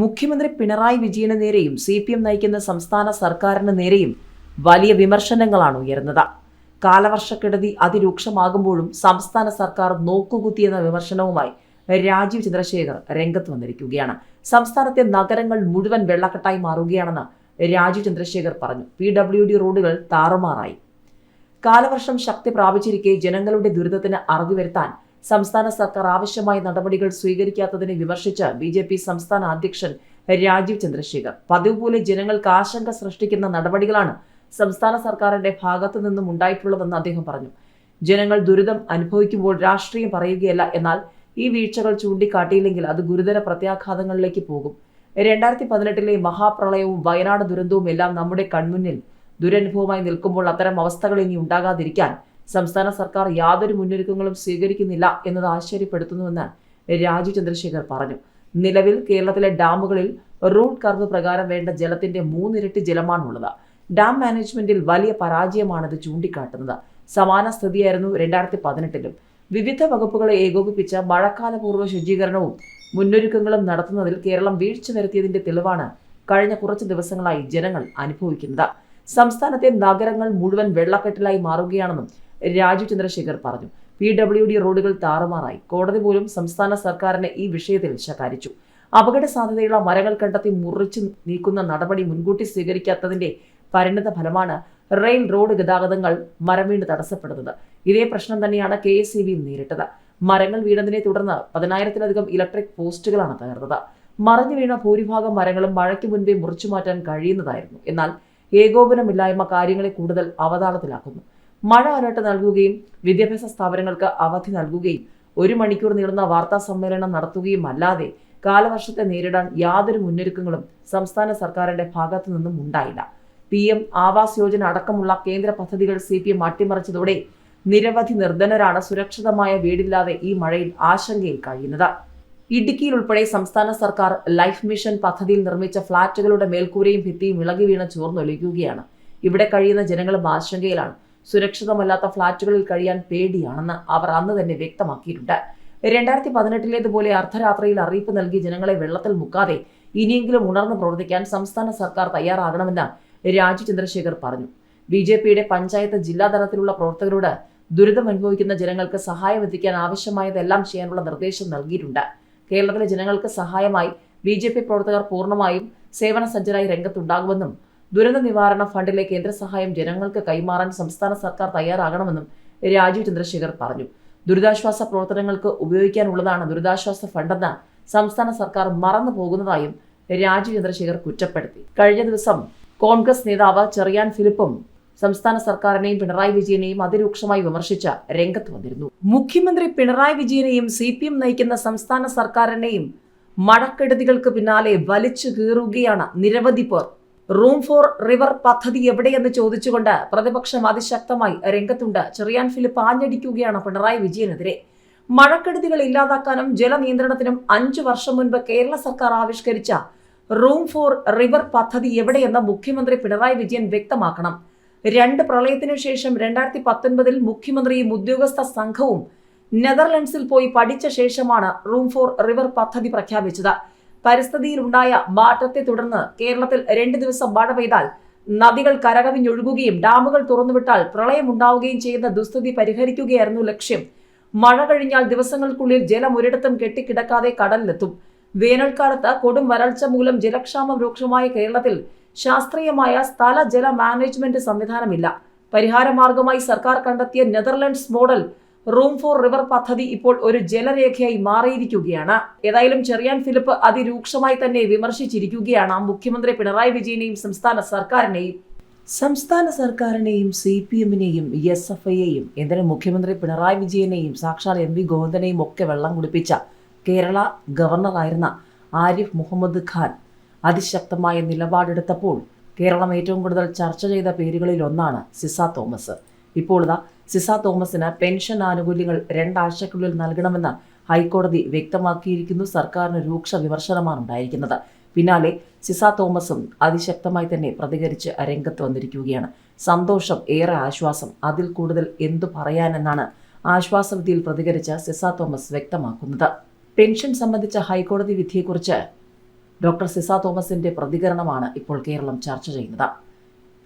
മുഖ്യമന്ത്രി പിണറായി വിജയന് നേരെയും C P M നയിക്കുന്ന സംസ്ഥാന സർക്കാരിന് നേരെയും വലിയ വിമർശനങ്ങളാണ് ഉയർന്നത് കാലവർഷക്കെടുതി അതിരൂക്ഷമാകുമ്പോഴും സംസ്ഥാന സർക്കാർ നോക്കുകുത്തിയെന്ന വിമർശനവുമായി രാജീവ് ചന്ദ്രശേഖർ രംഗത്ത് വന്നിരിക്കുകയാണ്. സംസ്ഥാനത്തെ നഗരങ്ങൾ മുഴുവൻ വെള്ളക്കെട്ടായി മാറുകയാണെന്ന് രാജീവ് ചന്ദ്രശേഖർ പറഞ്ഞു. പി ഡബ്ല്യു ഡി റോഡുകൾ താറുമാറായി. കാലവർഷം ശക്തി പ്രാപിച്ചിരിക്കെ ജനങ്ങളുടെ ദുരിതത്തിന് അറുതി വരുത്താൻ സംസ്ഥാന സർക്കാർ ആവശ്യമായ നടപടികൾ സ്വീകരിക്കാത്തതിനെ വിമർശിച്ച് ബി ജെ പി സംസ്ഥാന അധ്യക്ഷൻ രാജീവ് ചന്ദ്രശേഖർ. പതിവ് പോലെ ജനങ്ങൾക്ക് ആശങ്ക സൃഷ്ടിക്കുന്ന നടപടികളാണ് സംസ്ഥാന സർക്കാരിന്റെ ഭാഗത്തു നിന്നും ഉണ്ടായിട്ടുള്ളതെന്ന് അദ്ദേഹം പറഞ്ഞു. ജനങ്ങൾ ദുരിതം അനുഭവിക്കുമ്പോൾ രാഷ്ട്രീയം പറയുകയല്ല എന്നാൽ ഈ വീഴ്ചകൾ ചൂണ്ടിക്കാട്ടിയില്ലെങ്കിൽ അത് ഗുരുതര പ്രത്യാഘാതങ്ങളിലേക്ക് പോകും. രണ്ടായിരത്തി പതിനെട്ടിലെ മഹാപ്രളയവും വയനാട് ദുരന്തവും എല്ലാം നമ്മുടെ കൺമുന്നിൽ ദുരനുഭവമായി നിൽക്കുമ്പോൾ അത്തരം അവസ്ഥകൾ ഇനി ഉണ്ടാകാതിരിക്കാൻ സംസ്ഥാന സർക്കാർ യാതൊരു മുന്നൊരുക്കങ്ങളും സ്വീകരിക്കുന്നില്ല എന്നത് ആശ്ചര്യപ്പെടുത്തുന്നുവെന്ന് രാജു ചന്ദ്രശേഖർ പറഞ്ഞു. നിലവിൽ കേരളത്തിലെ ഡാമുകളിൽ റൂട്ട് കർവ് പ്രകാരം വേണ്ട ജലത്തിന്റെ മൂന്നിരട്ടി ജലമാണുള്ളത്. ഡാം മാനേജ്മെന്റിൽ വലിയ പരാജയമാണിത് ചൂണ്ടിക്കാട്ടുന്നത്. സമാന സ്ഥിതിയായിരുന്നു രണ്ടായിരത്തി പതിനെട്ടിലും വിവിധ വകുപ്പുകളെ ഏകോപിപ്പിച്ച മഴക്കാലപൂർവ ശുചീകരണവും മുന്നൊരുക്കങ്ങളും നടത്തുന്നതിൽ കേരളം വീഴ്ച വരുത്തിയതിന്റെ തെളിവാണ് കഴിഞ്ഞ കുറച്ച് ദിവസങ്ങളായി ജനങ്ങൾ അനുഭവിക്കുന്നത്. സംസ്ഥാനത്തെ നഗരങ്ങൾ മുഴുവൻ വെള്ളക്കെട്ടിലായി മാറുകയാണെന്നും രാജു ചന്ദ്രശേഖർ പറഞ്ഞു. പി ഡബ്ല്യു ഡി റോഡുകൾ താറുമാറായി. കോടതി പോലും സംസ്ഥാന സർക്കാരിനെ ഈ വിഷയത്തിൽ ശകാരിച്ചു. അപകട സാധ്യതയുള്ള മരങ്ങൾ കണ്ടെത്തി മുറിച്ചു നീക്കുന്ന നടപടി മുൻകൂട്ടി സ്വീകരിക്കാത്തതിന്റെ പരിണത ഫലമാണ് റെയിൽ റോഡ് ഗതാഗതങ്ങൾ മരം വീണ് തടസ്സപ്പെടുന്നത്. ഇതേ പ്രശ്നം തന്നെയാണ് കെ എസ് ഇ നേരിട്ടത്. മരങ്ങൾ വീണതിനെ തുടർന്ന് പതിനായിരത്തിലധികം ഇലക്ട്രിക് പോസ്റ്റുകളാണ് തകർന്നത്. മറിഞ്ഞു വീണ ഭൂരിഭാഗം മരങ്ങളും മഴയ്ക്ക് മുൻപേ മുറിച്ചു മാറ്റാൻ കഴിയുന്നതായിരുന്നു. എന്നാൽ ഏകോപനമില്ലായ്മ കാര്യങ്ങളെ കൂടുതൽ അവതാളത്തിലാക്കുന്നു. മഴ അലർട്ട് നൽകുകയും വിദ്യാഭ്യാസ സ്ഥാപനങ്ങൾക്ക് അവധി നൽകുകയും ഒരു മണിക്കൂർ നീളുന്ന വാർത്താ സമ്മേളനം നടത്തുകയും അല്ലാതെ കാലവർഷത്തെ നേരിടാൻ യാതൊരു മുന്നൊരുക്കങ്ങളും സംസ്ഥാന സർക്കാരിന്റെ ഭാഗത്തു നിന്നും ഉണ്ടായില്ല. പി എം ആവാസ് യോജന അടക്കമുള്ള കേന്ദ്ര പദ്ധതികൾ സി പി എം അട്ടിമറിച്ചതോടെ നിരവധി നിർധനരാണ് സുരക്ഷിതമായ വീടില്ലാതെ ഈ മഴയിൽ ആശങ്കയിൽ കഴിയുന്നത്. ഇടുക്കിയിൽ ഉൾപ്പെടെ സംസ്ഥാന സർക്കാർ ലൈഫ് മിഷൻ പദ്ധതിയിൽ നിർമ്മിച്ച ഫ്ളാറ്റുകളുടെ മേൽക്കൂരയും ഭിത്തിയും ഇളകി വീണ് ചോർന്നൊലിക്കുകയാണ്. ഇവിടെ കഴിയുന്ന ജനങ്ങളും ആശങ്കയിലാണ്. സുരക്ഷിതമല്ലാത്ത ഫ്ളാറ്റുകളിൽ കഴിയാൻ പേടിയാണെന്ന് അവർ അന്ന് തന്നെ വ്യക്തമാക്കിയിട്ടുണ്ട്. രണ്ടായിരത്തി പതിനെട്ടിലേതുപോലെ അർദ്ധരാത്രിയിൽ അറിയിപ്പ് നൽകി ജനങ്ങളെ വെള്ളത്തിൽ മുക്കാതെ ഇനിയെങ്കിലും ഉണർന്നു പ്രവർത്തിക്കാൻ സംസ്ഥാന സർക്കാർ തയ്യാറാകണമെന്ന് രാജു ചന്ദ്രശേഖർ പറഞ്ഞു. ബി ജെ പിയുടെ പഞ്ചായത്ത് ജില്ലാതലത്തിലുള്ള പ്രവർത്തകരോട് ദുരിതം അനുഭവിക്കുന്ന ജനങ്ങൾക്ക് സഹായം എത്തിക്കാൻ ആവശ്യമായതെല്ലാം ചെയ്യാനുള്ള നിർദ്ദേശം നൽകിയിട്ടുണ്ട്. കേരളത്തിലെ ജനങ്ങൾക്ക് സഹായമായി ബി പ്രവർത്തകർ പൂർണമായും സേവന സജ്ജരായി രംഗത്തുണ്ടാകുമെന്നും ദുരന്ത നിവാരണ ഫണ്ടിലെ കേന്ദ്ര സഹായം ജനങ്ങൾക്ക് കൈമാറാൻ സംസ്ഥാന സർക്കാർ തയ്യാറാകണമെന്നും രാജീവ് ചന്ദ്രശേഖർ പറഞ്ഞു. ദുരിതാശ്വാസ പ്രവർത്തനങ്ങൾക്ക് ഉപയോഗിക്കാനുള്ളതാണ് ദുരിതാശ്വാസ ഫണ്ടെന്ന് സംസ്ഥാന സർക്കാർ മറന്നു പോകുന്നതായും രാജീവ് ചന്ദ്രശേഖർ കുറ്റപ്പെടുത്തി. കഴിഞ്ഞ ദിവസം കോൺഗ്രസ് നേതാവ് ചെറിയാൻ ഫിലിപ്പും സംസ്ഥാന സർക്കാരിനെയും പിണറായി വിജയനെയും അതിരൂക്ഷമായി വിമർശിച്ച രംഗത്ത് വന്നിരുന്നു. മുഖ്യമന്ത്രി പിണറായി വിജയനെയും സി പി എം നയിക്കുന്ന സംസ്ഥാന സർക്കാരിനെയും മഴക്കെടുതികൾക്ക് പിന്നാലെ വലിച്ചു കീറുകയാണ് നിരവധി പേർ റൂം ഫോർ റിവർ പദ്ധതി എവിടെയെന്ന് ചോദിച്ചുകൊണ്ട് പ്രതിപക്ഷം അതിശക്തമായി രംഗത്തുണ്ട്. ചെറിയാൻ ഫിലിപ്പ് ആഞ്ഞടിക്കുകയാണ് പിണറായി വിജയനെതിരെ. മഴക്കെടുതികൾ ഇല്ലാതാക്കാനും ജലനിയന്ത്രണത്തിനും അഞ്ചു വർഷം മുൻപ് കേരള സർക്കാർ ആവിഷ്കരിച്ച റൂം ഫോർ റിവർ പദ്ധതി എവിടെയെന്ന് മുഖ്യമന്ത്രി പിണറായി വിജയൻ വ്യക്തമാക്കണം. രണ്ട് പ്രളയത്തിനു ശേഷം രണ്ടായിരത്തി പത്തൊൻപതിൽ മുഖ്യമന്ത്രിയും ഉദ്യോഗസ്ഥ സംഘവും നെതർലൻഡ്സിൽ പോയി പഠിച്ച ശേഷമാണ് റൂം ഫോർ റിവർ പദ്ധതി പ്രഖ്യാപിച്ചത്. പരിസ്ഥിതിയിലുണ്ടായ മാറ്റത്തെ തുടർന്ന് കേരളത്തിൽ രണ്ട് ദിവസം മഴ പെയ്താൽ നദികൾ കരകവിഞ്ഞൊഴുകുകയും ഡാമുകൾ തുറന്നുവിട്ടാൽ പ്രളയമുണ്ടാവുകയും ചെയ്യുന്ന ദുസ്ഥിതി പരിഹരിക്കുകയായിരുന്നു ലക്ഷ്യം. മഴ കഴിഞ്ഞാൽ ദിവസങ്ങൾക്കുള്ളിൽ ജലം ഒരിടത്തും കെട്ടിക്കിടക്കാതെ കടലിലെത്തും. വേനൽക്കാലത്ത് കൊടും വരൾച്ച മൂലം ജലക്ഷാമം രൂക്ഷമായ കേരളത്തിൽ ശാസ്ത്രീയമായ സ്ഥല ജല മാനേജ്മെന്റ് സംവിധാനമില്ല. പരിഹാരമാർഗമായി സർക്കാർ കണ്ടെത്തിയ Netherlands model room for river പദ്ധതി ഇപ്പോൾ ഒരു ജലരേഖയായി മാറിയിരിക്കുകയാണ്. ഏതായാലും ചെറിയാൻ ഫിലിപ്പ് അതിരൂക്ഷമായി തന്നെ വിമർശിച്ചിരിക്കുകയാണ് മുഖ്യമന്ത്രി പിണറായി വിജയനെയും സംസ്ഥാന സർക്കാരിനെയും. സംസ്ഥാന സർക്കാരിനെയും സി പി എമ്മിനെയും എസ് എഫ് ഐയെയും എന്തിന് മുഖ്യമന്ത്രി പിണറായി വിജയനെയും സാക്ഷാൽ എം വി ഗോവിന്ദനെയും ഒക്കെ വെള്ളം കുടിപ്പിച്ച കേരള ഗവർണറായിരുന്ന ആരിഫ് മുഹമ്മദ് ഖാൻ അതിശക്തമായ നിലപാടെടുത്തപ്പോൾ കേരളം ഏറ്റവും കൂടുതൽ ചർച്ച ചെയ്ത പേരുകളിൽ ഒന്നാണ് സിസ തോമസ്. ഇപ്പോൾ ഇതാ സിസ തോമസിന് പെൻഷൻ ആനുകൂല്യങ്ങൾ രണ്ടാഴ്ചയ്ക്കുള്ളിൽ നൽകണമെന്ന് ഹൈക്കോടതി വ്യക്തമാക്കിയിരിക്കുന്നു. സർക്കാരിന് രൂക്ഷ വിമർശനമാണ് ഉണ്ടായിരിക്കുന്നത്. പിന്നാലെ സിസ തോമസും അതിശക്തമായി തന്നെ പ്രതികരിച്ച് രംഗത്ത് വന്നിരിക്കുകയാണ്. സന്തോഷം ഏറെ ആശ്വാസം. അതിൽ കൂടുതൽ എന്തു പറയാനെന്നാണ് ആശ്വാസവിധിയിൽ പ്രതികരിച്ച സിസ തോമസ് വ്യക്തമാക്കുന്നത്. പെൻഷൻ സംബന്ധിച്ച ഹൈക്കോടതി വിധിയെക്കുറിച്ച് ഡോക്ടർ സിസ തോമസിന്റെ പ്രതികരണമാണ് ഇപ്പോൾ കേരളം ചർച്ച ചെയ്യുന്നത്.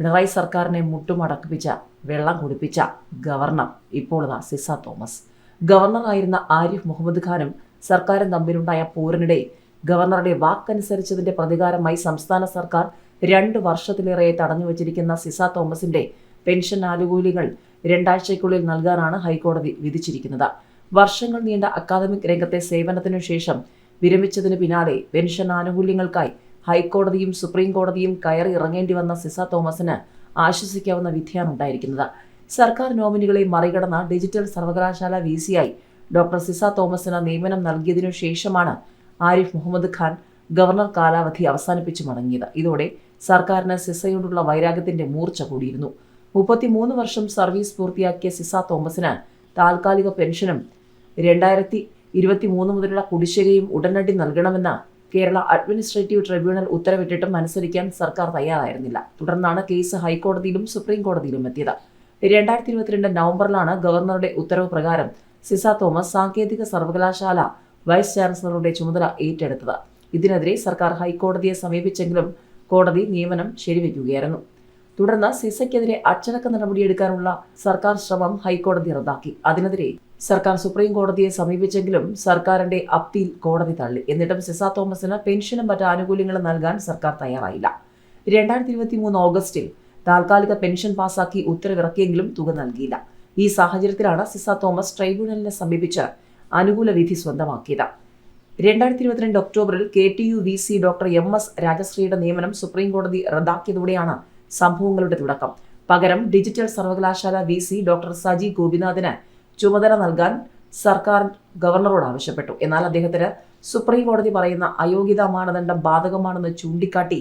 പിണറായി സർക്കാരിനെ മുട്ടുമടക്കിപ്പിച്ച വെള്ളം കുടിപ്പിച്ച ഗവർണർ ഇപ്പോൾ സിസ തോമസ്. ഗവർണറായിരുന്ന ആരിഫ് മുഹമ്മദ് ഖാനും സർക്കാരും തമ്മിലുണ്ടായ പോരിനിടെ ഗവർണറുടെ വാക്കനുസരിച്ചതിന്റെ പ്രതികാരമായി സംസ്ഥാന സർക്കാർ രണ്ട് വർഷത്തിലേറെ തടഞ്ഞു വച്ചിരിക്കുന്ന സിസ തോമസിന്റെ പെൻഷൻ ആനുകൂല്യങ്ങൾ രണ്ടാഴ്ചയ്ക്കുള്ളിൽ നൽകാനാണ് ഹൈക്കോടതി വിധിച്ചിരിക്കുന്നത്. വർഷങ്ങൾ നീണ്ട അക്കാദമിക് രംഗത്തെ സേവനത്തിനു ശേഷം വിരമിച്ചതിന് പിന്നാലെ പെൻഷൻ ആനുകൂല്യങ്ങൾക്കായി ഹൈക്കോടതിയും സുപ്രീം കോടതിയും കയറി ഇറങ്ങേണ്ടി വന്ന സിസ തോമസിന് ആശ്വസിക്കാവുന്ന വിധിയാണ് ഉണ്ടായിരിക്കുന്നത്. സർക്കാർ നോമിനികളെ മറികടന്ന ഡിജിറ്റൽ സർവകലാശാല വി സിയായി ഡോക്ടർ സിസ തോമസിന് നിയമനം നൽകിയതിനു ശേഷമാണ് ആരിഫ് മുഹമ്മദ് ഖാൻ ഗവർണർ കാലാവധി അവസാനിപ്പിച്ചു മടങ്ങിയത്. ഇതോടെ സർക്കാരിന് സിസയോടുള്ള വൈരാഗ്യത്തിന്റെ മൂർച്ച കൂടിയിരുന്നു. മുപ്പത്തിമൂന്ന് വർഷം സർവീസ് പൂർത്തിയാക്കിയ സിസ തോമസിന് താൽക്കാലിക പെൻഷനും രണ്ടായിരത്തി ഇരുപത്തി മൂന്ന് മുതലുള്ള കുടിശ്ശികയും ഉടനടി നൽകണമെന്ന് കേരള അഡ്മിനിസ്ട്രേറ്റീവ് ട്രിബ്യൂണൽ ഉത്തരവിട്ടിട്ടും അനുസരിക്കാൻ സർക്കാർ തയ്യാറായിരുന്നില്ല. തുടർന്നാണ് കേസ് ഹൈക്കോടതിയിലും സുപ്രീം കോടതിയിലും എത്തിയത്. രണ്ടായിരത്തി ഇരുപത്തിരണ്ട് നവംബറിലാണ് ഗവർണറുടെ ഉത്തരവ് പ്രകാരം സിസ തോമസ് സാങ്കേതിക സർവകലാശാല വൈസ് ചാൻസലറുടെ ചുമതല ഏറ്റെടുത്തത്. ഇതിനെതിരെ സർക്കാർ ഹൈക്കോടതിയെ സമീപിച്ചെങ്കിലും കോടതി നിയമനം ശരിവെക്കുകയായിരുന്നു. തുടർന്ന് സിസയ്ക്കെതിരെ അച്ചടക്ക നടപടിയെടുക്കാനുള്ള സർക്കാർ ശ്രമം ഹൈക്കോടതി റദ്ദാക്കി. അതിനെതിരെ സർക്കാർ സുപ്രീം കോടതിയെ സമീപിച്ചെങ്കിലും സർക്കാരിന്റെ അപ്പീൽ കോടതി തള്ളി. എന്നിട്ടും സിസ തോമസിന് പെൻഷനും മറ്റ് ആനുകൂല്യങ്ങളും നൽകാൻ സർക്കാർ തയ്യാറായില്ല. രണ്ടായിരത്തി ഇരുപത്തി മൂന്ന് ഓഗസ്റ്റിൽ താൽക്കാലിക പെൻഷൻ പാസാക്കി ഉത്തരവിറക്കിയെങ്കിലും തുക നൽകിയില്ല. ഈ സാഹചര്യത്തിലാണ് സിസ തോമസ് ട്രൈബ്യൂണലിനെ സമീപിച്ച് അനുകൂല വിധി സ്വന്തമാക്കിയത്. രണ്ടായിരത്തി ഇരുപത്തിരണ്ട് ഒക്ടോബറിൽ K T U V C doctor M S രാജശ്രീയുടെ നിയമനം സുപ്രീം കോടതി റദ്ദാക്കിയതോടെയാണ് സംഭവങ്ങളുടെ തുടക്കം. പകരം ഡിജിറ്റൽ സർവകലാശാല വി സി ഡോക്ടർ സജി ഗോപിനാഥിന് ചുമതല നൽകാൻ സർക്കാർ ഗവർണറോട് ആവശ്യപ്പെട്ടു. എന്നാൽ അദ്ദേഹത്തിന് സുപ്രീം കോടതി പറയുന്ന അയോഗ്യതാ മാനദണ്ഡം ബാധകമാണെന്ന് ചൂണ്ടിക്കാട്ടി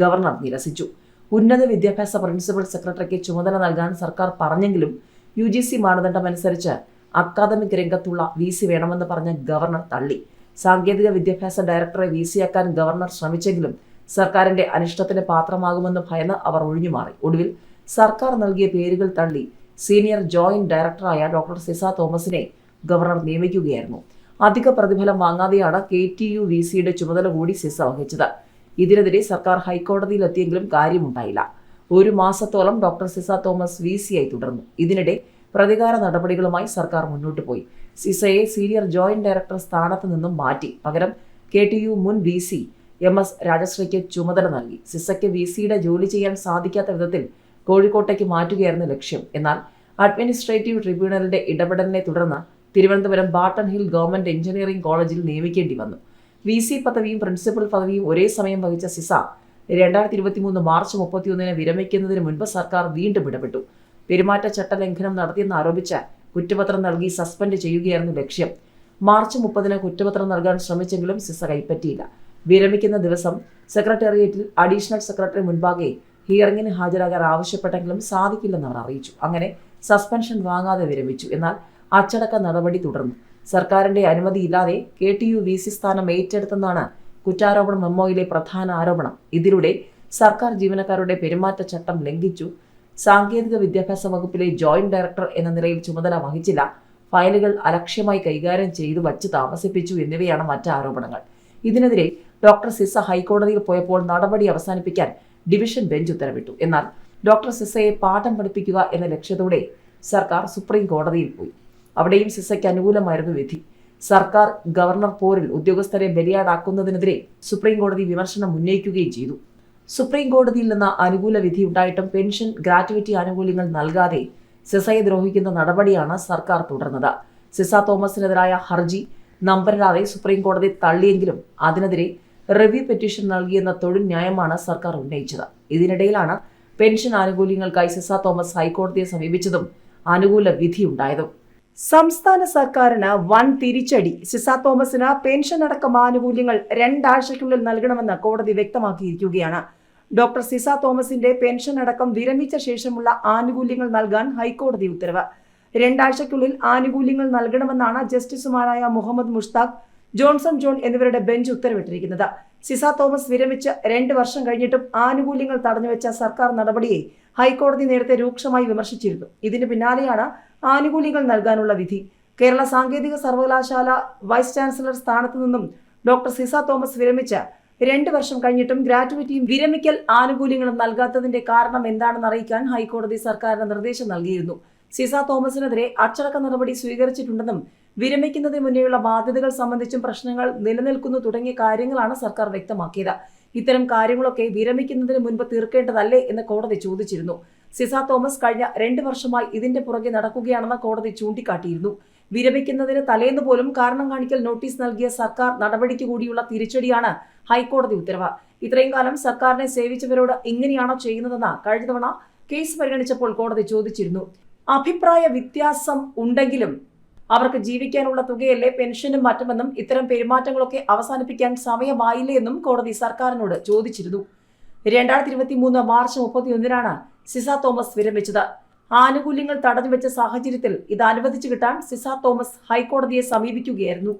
ഗവർണർ നിരസിച്ചു. ഉന്നത വിദ്യാഭ്യാസ പ്രിൻസിപ്പൽ സെക്രട്ടറിക്ക് ചുമതല നൽകാൻ സർക്കാർ പറഞ്ഞെങ്കിലും യു ജി സി മാനദണ്ഡം അനുസരിച്ച് അക്കാദമിക് രംഗത്തുള്ള വി സി വേണമെന്ന് പറഞ്ഞ ഗവർണർ തള്ളി. സാങ്കേതിക വിദ്യാഭ്യാസ ഡയറക്ടറെ വി സിയാക്കാൻ ഗവർണർ ശ്രമിച്ചെങ്കിലും സർക്കാരിന്റെ അനിഷ്ടത്തിന് പാത്രമാകുമെന്ന് ഭയന്ന് അവർ ഒഴിഞ്ഞുമാറി. ഒടുവിൽ സർക്കാർ നൽകിയ പേരുകൾ തള്ളി സീനിയർ ജോയിന്റ് ഡയറക്ടറായ ഡോക്ടർ സിസ തോമസിനെ ഗവർണർ നിയമിക്കുകയായിരുന്നു. അധിക പ്രതിഫലം വാങ്ങാതെയാണ് കെ ടി യു വി സിയുടെ ചുമതല കൂടി സിസ വഹിച്ചത്. ഇതിനെതിരെ സർക്കാർ ഹൈക്കോടതിയിലെത്തിയെങ്കിലും കാര്യമുണ്ടായില്ല. ഒരു മാസത്തോളം ഡോക്ടർ സിസ തോമസ് വി സിയായി തുടർന്നു. ഇതിനിടെ പ്രതികാര നടപടികളുമായി സർക്കാർ മുന്നോട്ട് പോയി. സിസയെ സീനിയർ ജോയിന്റ് ഡയറക്ടർ സ്ഥാനത്ത് നിന്നും മാറ്റി. പകരം കെ ടി യു മുൻ വി സി എം എസ് രാജശ്രീക്ക് ചുമതല നൽകി. സിസയ്ക്ക് വി സിയുടെ ജോലി ചെയ്യാൻ സാധിക്കാത്ത വിധത്തിൽ കോഴിക്കോട്ടേക്ക് മാറ്റുകയായിരുന്നു ലക്ഷ്യം. എന്നാൽ അഡ്മിനിസ്ട്രേറ്റീവ് ട്രിബ്യൂണലിന്റെ ഇടപെടലിനെ തുടർന്ന് Thiruvananthapuram Barton Hill government engineering കോളേജിൽ നിയമിക്കേണ്ടി വന്നു. വി സി പദവിയും പ്രിൻസിപ്പൽ പദവിയും ഒരേ സമയം വഹിച്ച സിസ രണ്ടായിരത്തി ഇരുപത്തി മൂന്ന് മാർച്ച് മുപ്പത്തിയൊന്നിന് വിരമിക്കുന്നതിന് മുൻപ് സർക്കാർ വീണ്ടും ഇടപെട്ടു. പെരുമാറ്റച്ചട്ട ലംഘനം നടത്തിയെന്ന് ആരോപിച്ച കുറ്റപത്രം നൽകി സസ്പെൻഡ് ചെയ്യുകയായിരുന്നു ലക്ഷ്യം. മാർച്ച് മുപ്പതിന് കുറ്റപത്രം നൽകാൻ ശ്രമിച്ചെങ്കിലും സിസ കൈപ്പറ്റിയില്ല. വിരമിക്കുന്ന ദിവസം സെക്രട്ടേറിയറ്റിൽ അഡീഷണൽ സെക്രട്ടറി മുൻപാകെ ഹിയറിംഗിന് ഹാജരാകാൻ ആവശ്യപ്പെട്ടെങ്കിലും സാധിക്കില്ലെന്ന് അവർ അറിയിച്ചു. അങ്ങനെ സസ്പെൻഷൻ വാങ്ങാതെ വിരമിച്ചു. എന്നാൽ അച്ചടക്ക നടപടി തുടർന്നു. സർക്കാരിന്റെ അനുമതിയില്ലാതെ K T U V C സ്ഥാനം ഏറ്റെടുത്തെന്നാണ് കുറ്റാരോപണ മെമ്മോയിലെ പ്രധാന ആരോപണം. ഇതിലൂടെ സർക്കാർ ജീവനക്കാരുടെ പെരുമാറ്റച്ചട്ടം ലംഘിച്ചു. സാങ്കേതിക വിദ്യാഭ്യാസ വകുപ്പിലെ ജോയിന്റ് ഡയറക്ടർ എന്ന നിലയിൽ ചുമതല വഹിച്ചില്ല. ഫയലുകൾ അലക്ഷ്യമായി കൈകാര്യം ചെയ്തു വച്ച് താമസിപ്പിച്ചു എന്നിവയാണ് മറ്റ് ആരോപണങ്ങൾ. ഇതിനെതിരെ ഡോക്ടർ സിസ ഹൈക്കോടതിയിൽ പോയപ്പോൾ നടപടി അവസാനിപ്പിക്കാൻ ഡിവിഷൻ ബെഞ്ച് ഉത്തരവിട്ടു. എന്നാൽ ഡോക്ടർ സിസയെ പാഠം പഠിപ്പിക്കുക എന്ന ലക്ഷ്യത്തോടെ സർക്കാർ സുപ്രീം കോടതിയിൽ പോയി. അവിടെയും സിസയ്ക്ക് അനുകൂലമായിരുന്നു വിധി. സർക്കാർ ഗവർണർ പോരിൽ ഉദ്യോഗസ്ഥരെ ബലിയാടാക്കുന്നതിനെതിരെ സുപ്രീം കോടതി വിമർശനം ഉന്നയിക്കുകയും ചെയ്തു. സുപ്രീം കോടതിയിൽ നിന്ന് അനുകൂല വിധി ഉണ്ടായിട്ടും പെൻഷൻ ഗ്രാറ്റുവിറ്റി ആനുകൂല്യങ്ങൾ നൽകാതെ സിസയെ ദ്രോഹിക്കുന്ന നടപടിയാണ് സർക്കാർ തുടർന്നത്. സിസ തോമസിനെതിരായ ഹർജി നമ്പരിടാതെ സുപ്രീം കോടതി തള്ളിയെങ്കിലും അതിനെതിരെ റിവ്യൂ പെറ്റീഷൻ നൽകിയെന്ന തൊഴിൽ ന്യായമാണ് സർക്കാർ ഉന്നയിച്ചത്. ഇതിനിടയിലാണ് പെൻഷൻ ആനുകൂല്യങ്ങൾക്കായി സിസ തോമസ് ഹൈക്കോടതിയെ സമീപിച്ചതും അനുകൂല വിധിയുണ്ടായതും സംസ്ഥാന സർക്കാരിന് വൻ തിരിച്ചടി. സിസ തോമസിന് പെൻഷൻ അടക്കം ആനുകൂല്യങ്ങൾ രണ്ടാഴ്ചയ്ക്കുള്ളിൽ നൽകണമെന്ന് കോടതി വ്യക്തമാക്കിയിരിക്കുകയാണ്. ഡോക്ടർ സിസ തോമസിന്റെ പെൻഷൻ അടക്കം വിരമിച്ച ശേഷമുള്ള ആനുകൂല്യങ്ങൾ നൽകാൻ ഹൈക്കോടതി ഉത്തരവ്. രണ്ടാഴ്ചയ്ക്കുള്ളിൽ ആനുകൂല്യങ്ങൾ നൽകണമെന്നാണ് ജസ്റ്റിസുമാരായ മുഹമ്മദ് മുഷ്താഖ് ജോൺസൺ ജോൺ എന്നിവരുടെ ബെഞ്ച് ഉത്തരവിട്ടിരിക്കുന്നത്. സിസ തോമസ് വിരമിച്ച് രണ്ട് വർഷം കഴിഞ്ഞിട്ടും ആനുകൂല്യങ്ങൾ തടഞ്ഞുവെച്ച സർക്കാർ നടപടിയെ ഹൈക്കോടതി നേരത്തെ രൂക്ഷമായി വിമർശിച്ചിരുന്നു. ഇതിന് പിന്നാലെയാണ് ആനുകൂല്യങ്ങൾ നൽകാനുള്ള വിധി. കേരള സാങ്കേതിക സർവകലാശാല വൈസ് ചാൻസലർ സ്ഥാനത്തു നിന്നും ഡോക്ടർ സിസ തോമസ് വിരമിച്ച് രണ്ട് വർഷം കഴിഞ്ഞിട്ടും ഗ്രാറ്റുവിറ്റിയും വിരമിക്കൽ ആനുകൂല്യങ്ങളും നൽകാത്തതിന്റെ കാരണം എന്താണെന്ന് അറിയിക്കാൻ ഹൈക്കോടതി സർക്കാരിന് നിർദ്ദേശം നൽകിയിരുന്നു. സിസ തോമസിനെതിരെ അച്ചടക്ക നടപടി സ്വീകരിച്ചിട്ടുണ്ടെന്നും വിരമിക്കുന്നതിന് മുന്നേയുള്ള ബാധ്യതകൾ സംബന്ധിച്ചും പ്രശ്നങ്ങൾ നിലനിൽക്കുന്നു തുടങ്ങിയ കാര്യങ്ങളാണ് സർക്കാർ വ്യക്തമാക്കിയത്. ഇത്തരം കാര്യങ്ങളൊക്കെ വിരമിക്കുന്നതിന് മുൻപ് തീർക്കേണ്ടതല്ലേ എന്ന് കോടതി ചോദിച്ചിരുന്നു. സിസ തോമസ് കഴിഞ്ഞ രണ്ട് വർഷമായി ഇതിന്റെ പുറകെ നടക്കുകയാണെന്ന് കോടതി ചൂണ്ടിക്കാട്ടിയിരുന്നു. വിരമിക്കുന്നതിന് തലേന്ന് പോലും കാരണം കാണിക്കൽ നോട്ടീസ് നൽകിയ സർക്കാർ നടപടിക്ക് കൂടിയുള്ള തിരിച്ചടിയാണ് ഹൈക്കോടതി ഉത്തരവ്. ഇത്രയും കാലം സർക്കാരിനെ സേവിച്ചവരോട് ഇങ്ങനെയാണോ ചെയ്യുന്നതെന്ന് കഴിഞ്ഞ തവണ കേസ് പരിഗണിച്ചപ്പോൾ കോടതി ചോദിച്ചിരുന്നു. അഭിപ്രായ വ്യത്യാസം ഉണ്ടെങ്കിലും അവർക്ക് ജീവിക്കാനുള്ള തുകയല്ലേ പെൻഷനും മറ്റുമെന്നും ഇത്തരം പെരുമാറ്റങ്ങളൊക്കെ അവസാനിപ്പിക്കാൻ സമയമായില്ലേ എന്നും കോടതി സർക്കാരിനോട് ചോദിച്ചിരുന്നു. രണ്ടായിരത്തി ഇരുപത്തി മൂന്ന് മാർച്ച് മുപ്പത്തിയൊന്നിനാണ് സിസ തോമസ് വിരമിച്ചത്. ആനുകൂല്യങ്ങൾ തടഞ്ഞുവെച്ച സാഹചര്യത്തിൽ ഇത് അനുവദിച്ചു കിട്ടാൻ സിസ തോമസ് ഹൈക്കോടതിയെ സമീപിക്കുകയായിരുന്നു.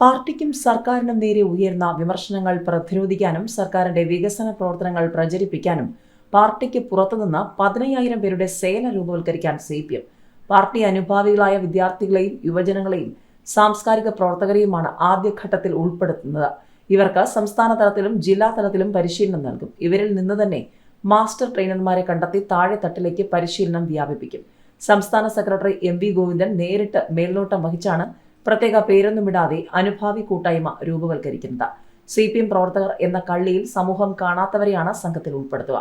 പാർട്ടിക്കും സർക്കാരിനും നേരെ ഉയർന്ന വിമർശനങ്ങൾ പ്രതിരോധിക്കാനും സർക്കാരിന്റെ വികസന പ്രവർത്തനങ്ങൾ പ്രചരിപ്പിക്കാനും പാർട്ടിക്ക് പുറത്തുനിന്ന് പതിനയ്യായിരം പേരുടെ സേന രൂപവൽക്കരിക്കാൻ സി പി എം പാർട്ടി അനുഭാവികളായ വിദ്യാർത്ഥികളെയും യുവജനങ്ങളെയും സാംസ്കാരിക പ്രവർത്തകരെയുമാണ് ആദ്യഘട്ടത്തിൽ ഉൾപ്പെടുത്തുന്നത്. ഇവർക്ക് സംസ്ഥാന തലത്തിലും ജില്ലാ തലത്തിലും പരിശീലനം നൽകും. ഇവരിൽ നിന്ന് തന്നെ മാസ്റ്റർ ട്രെയിനർമാരെ കണ്ടെത്തി താഴെ തട്ടിലേക്ക് പരിശീലനം വ്യാപിപ്പിക്കും. സംസ്ഥാന സെക്രട്ടറി എം വി ഗോവിന്ദൻ നേരിട്ട് മേൽനോട്ടം വഹിച്ചാണ് പ്രത്യേക പേരൊന്നുമിടാതെ അനുഭാവി കൂട്ടായ്മ രൂപവൽക്കരിക്കുന്നത്. സി പി എം പ്രവർത്തകർ എന്ന കള്ളിയിൽ സമൂഹം കാണാത്തവരെയാണ് സംഘത്തിൽ ഉൾപ്പെടുത്തുക.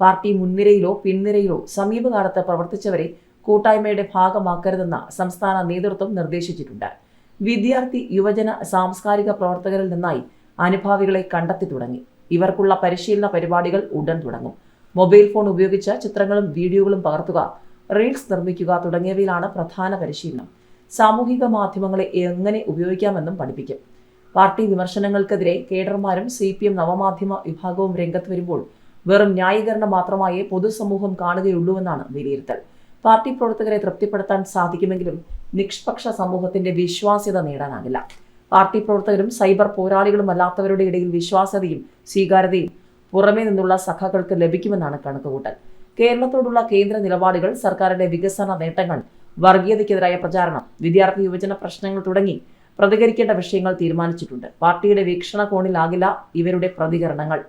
പാർട്ടി മുൻനിരയിലോ പിൻനിരയിലോ സമീപകാലത്ത് പ്രവർത്തിച്ചവരെ കൂട്ടായ്മയുടെ ഭാഗമാക്കരുതെന്ന് സംസ്ഥാന നേതൃത്വം നിർദ്ദേശിച്ചിട്ടുണ്ട്. വിദ്യാർത്ഥി യുവജന സാംസ്കാരിക പ്രവർത്തകരിൽ നിന്നായി അനുഭാവികളെ കണ്ടെത്തി തുടങ്ങി. ഇവർക്കുള്ള പരിശീലന പരിപാടികൾ ഉടൻ തുടങ്ങും. മൊബൈൽ ഫോൺ ഉപയോഗിച്ച് ചിത്രങ്ങളും വീഡിയോകളും പകർത്തുക റീൽസ് നിർമ്മിക്കുക തുടങ്ങിയവയിലാണ് പ്രധാന പരിശീലനം. സാമൂഹിക മാധ്യമങ്ങളെ എങ്ങനെ ഉപയോഗിക്കാമെന്നും പഠിപ്പിക്കും. പാർട്ടി വിമർശനങ്ങൾക്കെതിരെ കേഡർമാരും സി പി എം നവമാധ്യമ വിഭാഗവും രംഗത്ത് വരുമ്പോൾ വെറും ന്യായീകരണം മാത്രമായേ പൊതുസമൂഹം കാണുകയുള്ളൂവെന്നാണ് വിലയിരുത്തൽ. പാർട്ടി പ്രവർത്തകരെ തൃപ്തിപ്പെടുത്താൻ സാധിക്കുമെങ്കിലും നിഷ്പക്ഷ സമൂഹത്തിന്റെ വിശ്വാസ്യത നേടാനാകില്ല. പാർട്ടി പ്രവർത്തകരും സൈബർ പോരാളികളും അല്ലാത്തവരുടെ ഇടയിൽ വിശ്വാസ്യതയും സ്വീകാര്യതയും പുറമേ നിന്നുള്ള സഖാക്കൾക്ക് ലഭിക്കുമെന്നാണ് കണക്കുകൂട്ടൽ. കേരളത്തോടുള്ള കേന്ദ്ര നിലപാടുകൾ സർക്കാരിന്റെ വികസന നേട്ടങ്ങൾ വർഗീയതയ്ക്കെതിരായ പ്രചാരണം വിദ്യാർത്ഥി യുവജന പ്രശ്നങ്ങൾ തുടങ്ങി പ്രതികരിക്കേണ്ട വിഷയങ്ങൾ തീരുമാനിച്ചിട്ടുണ്ട്. പാർട്ടിയുടെ വീക്ഷണകോണിലാകില്ല ഇവരുടെ പ്രതികരണങ്ങൾ.